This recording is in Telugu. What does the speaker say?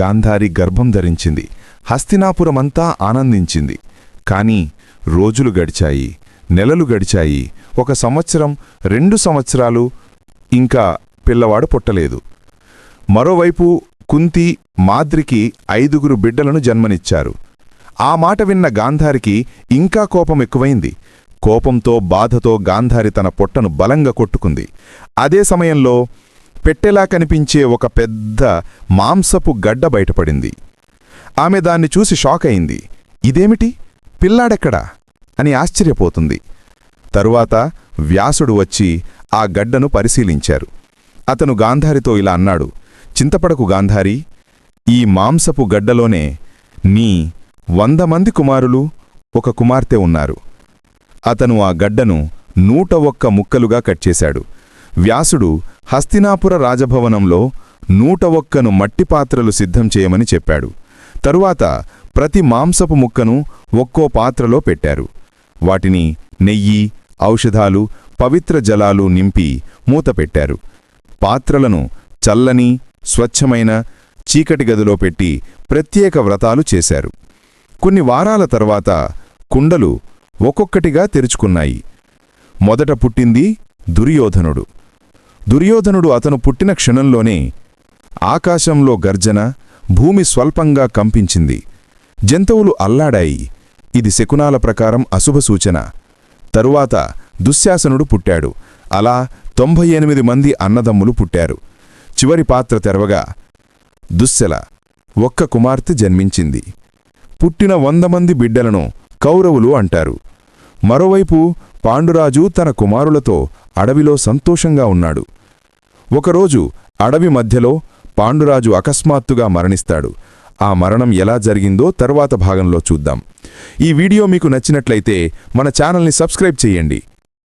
గాంధారి గర్భం ధరించింది. హస్తినాపురమంతా ఆనందించింది. కాని రోజులు గడిచాయి నెలలు గడిచాయి. ఒక సంవత్సరం రెండు సంవత్సరాలు ఇంకా పిల్లవాడు పుట్టలేదు. మరోవైపు కుంతి మాద్రికి ఐదుగురు బిడ్డలను జన్మనిచ్చారు. ఆ మాట విన్న గాంధారికి ఇంకా కోపం ఎక్కువైంది. కోపంతో బాధతో గాంధారి తన పొట్టను బలంగా కొట్టుకుంది. అదే సమయంలో పెట్టెలా కనిపించే ఒక పెద్ద మాంసపు గడ్డ బయటపడింది. ఆమె దాన్ని చూసి షాక్ అయింది. ఇదేమిటి? పిల్లాడెక్కడా? అని ఆశ్చర్యపోతుంది. తరువాత వ్యాసుడు వచ్చి ఆ గడ్డను పరిశీలించారు. అతను గాంధారితో ఇలా అన్నాడు చింతపడకు గాంధారి ఈ మాంసపు గడ్డలోనే నీ వంద మంది కుమారులు ఒక కుమార్తె ఉన్నారు. అతను ఆ గడ్డను నూట ఒక్క ముక్కలుగా కట్ చేశాడు. వ్యాసుడు హస్తినాపుర రాజభవనంలో నూట ఒక్కను మట్టి పాత్రలు సిద్ధం చేయమని చెప్పాడు. తరువాత ప్రతి మాంసపు ముక్కను ఒక్కో పాత్రలో పెట్టారు. వాటిని నెయ్యి ఔషధాలు పవిత్ర జలాలు నింపి మూత పెట్టారు. పాత్రలను చల్లని స్వచ్ఛమైన చీకటి గదిలో పెట్టి ప్రత్యేక వ్రతాలు చేశారు. కొన్ని వారాల తర్వాత కుండలు ఒక్కొక్కటిగా తెరుచుకున్నాయి. మొదట పుట్టింది దుర్యోధనుడు. దుర్యోధనుడు అతను పుట్టిన క్షణంలోనే ఆకాశంలో గర్జన భూమి స్వల్పంగా కంపించింది. జంతువులు అల్లాడాయి. ఇది శకునాల ప్రకారం అశుభ సూచన. తరువాత దుశ్శాసనుడు పుట్టాడు. అలా తొంభై ఎనిమిది మంది అన్నదమ్ములు పుట్టారు. చివరి పాత్ర తెరవగా దుశ్శల ఒక్క కుమార్తె జన్మించింది. పుట్టిన వంద మంది బిడ్డలను కౌరవులు అంటారు. మరోవైపు పాండురాజు తన కుమారులతో అడవిలో సంతోషంగా ఉన్నాడు. ఒకరోజు అడవి మధ్యలో పాండురాజు అకస్మాత్తుగా మరణిస్తాడు. ఆ మరణం ఎలా జరిగిందో తరువాత భాగంలో చూద్దాం. ఈ వీడియో మీకు నచ్చినట్లయితే మన ఛానల్ని సబ్స్క్రైబ్ చేయండి.